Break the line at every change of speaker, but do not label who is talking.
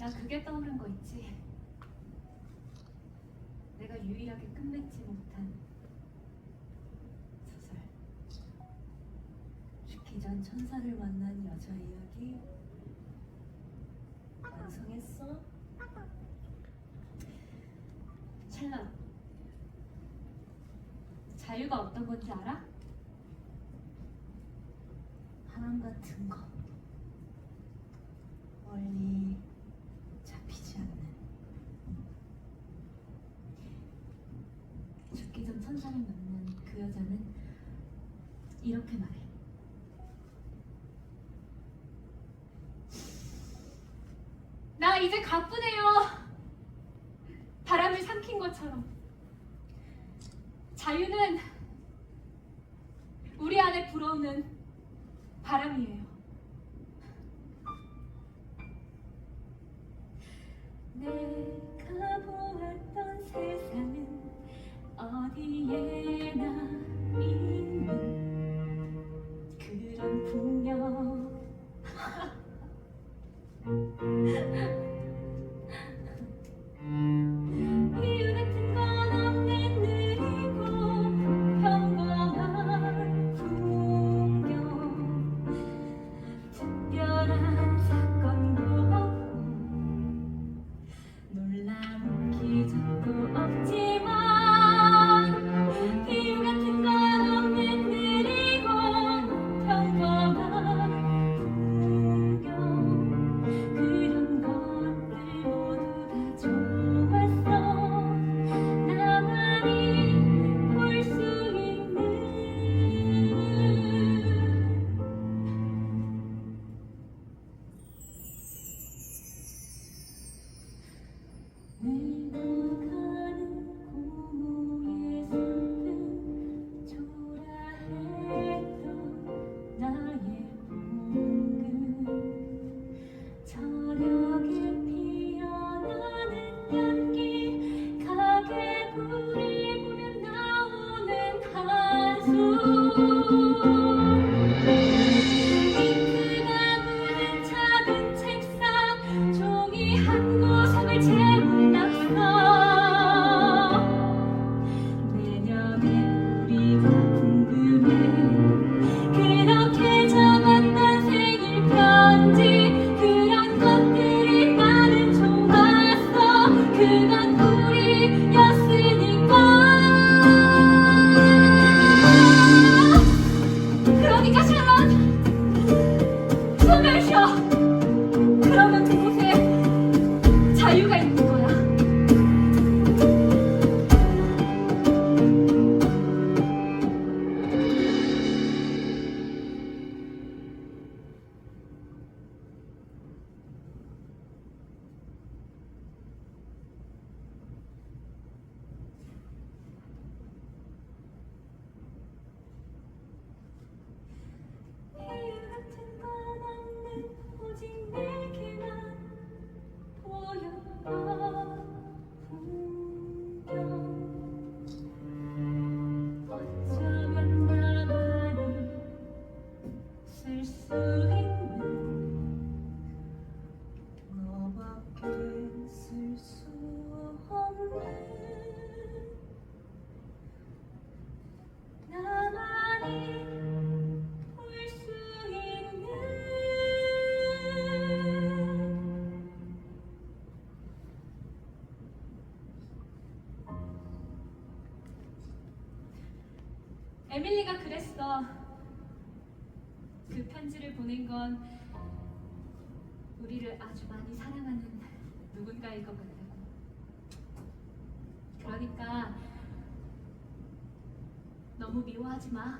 나 그게 떠오른 거 있지. 내가 유일하게 끝맺지 못한 소설. 죽기 전 천사를 만난 여자 이야기 완성했어? 찰나. 자유가 어떤 건지 알아? 바람 같은 거. 멀리 잡히지 않는. 천사를 만난 그 여자는 이렇게 말해. 나 이제 가뿐해요. 바람을 삼킨 것처럼. 자유는 우리 안에 불어오는 바람이에요. 내가 세상은 어디 그건 우리 에밀리가 그랬어. 그 편지를 보낸 건 우리를 아주 많이 사랑하는 누군가일 것 같다고. 그러니까 너무 미워하지 마.